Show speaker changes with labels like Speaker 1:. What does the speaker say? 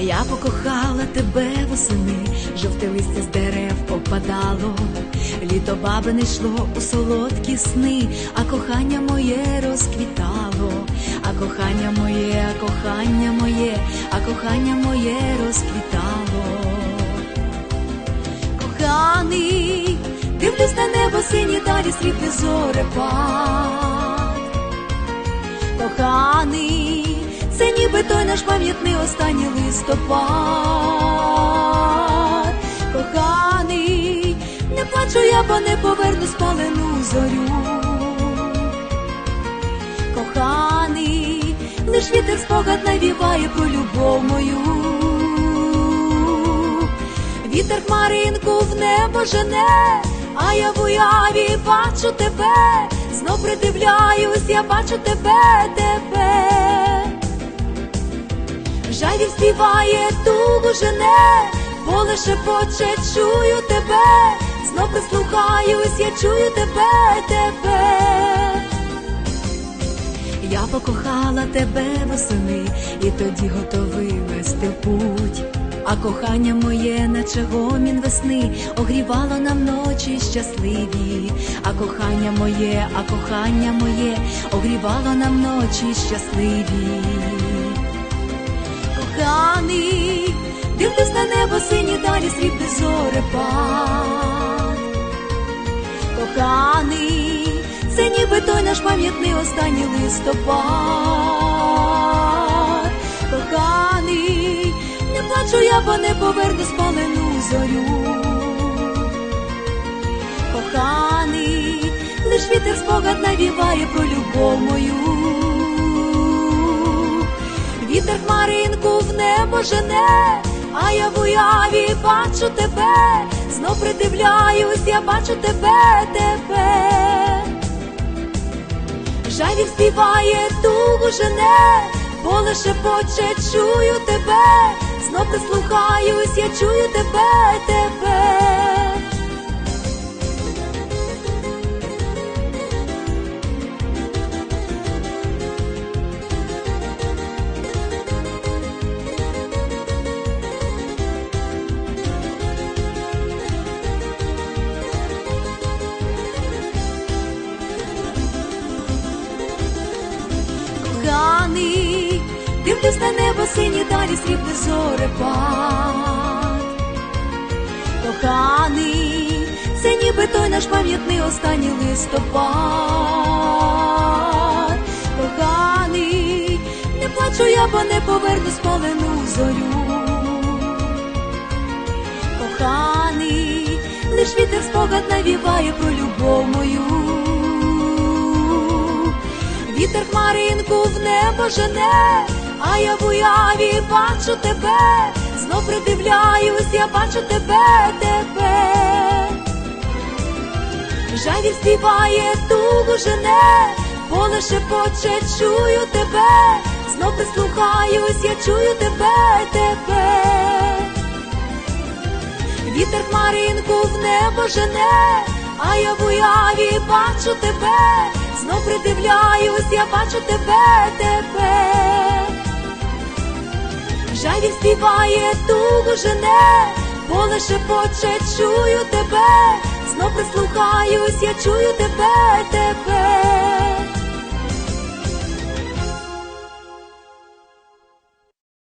Speaker 1: Я покохала тебе восени, жовте листя з дерев опадало, літо бабине йшло у солодкі сни, а кохання моє розквітало, а кохання моє, а кохання моє, а кохання моє розквітало. Коханий, дивлюсь на небо сині далі світлий зорепад. Коханий, це ніби той наш пам'ятний останній листопад. Коханий, не плачу я, бо не поверну спалену зорю. Коханий, лиш вітер спогад навіває про любов мою. Вітер хмаринку в небо жене, а я в уяві бачу тебе, знов придивляюсь, я бачу тебе, тебе. Жалі співає тугу жене, поле шепоче, чую тебе, знов прислухаюсь, я чую тебе, тебе. Я покохала тебе восени, і тоді готовий вести в путь. А кохання моє, наче гомін весни, огрівало нам ночі щасливі. А кохання моє, а кохання моє, огрівало нам ночі щасливі. Коханий, дивлюсь на небо сині далі світлий зорепад. Коханий, це ніби той наш пам'ятний останній листопад. Коханий, не плачу я, бо не поверну спалену зорю. Коханий, лиш вітер спогад навіває про любов мою. Вітер хмаринку в небо жене, а я в уяві бачу тебе, знов придивляюсь, я бачу тебе, тебе. Жавір співає тугу жене, поле шепоче, чую тебе, знов прислухаюсь, я чую тебе, тебе. Дивлюсь небо сині далі світлий зорепад. Коханий, це ніби той наш пам'ятний останній листопад. Коханий, не плачу я, бо не поверну спалену зорю. Коханий, лиш вітер спогад навіває про любов мою. Вітер хмаринку в небо жене, а я в уяві бачу тебе, знов придивляюсь, я бачу тебе, тебе. Жавір співає тугу жене, поле шепоче, чую тебе, знов прислухаюсь, я чую тебе, тебе. Вітер хмаринку в небо жене, а я в уяві бачу тебе, знов придивляюсь, я бачу тебе, тебе. Жавір співає тугу жене, поле шепоче, чую тебе, знов прислухаюсь, я чую тебе, тебе.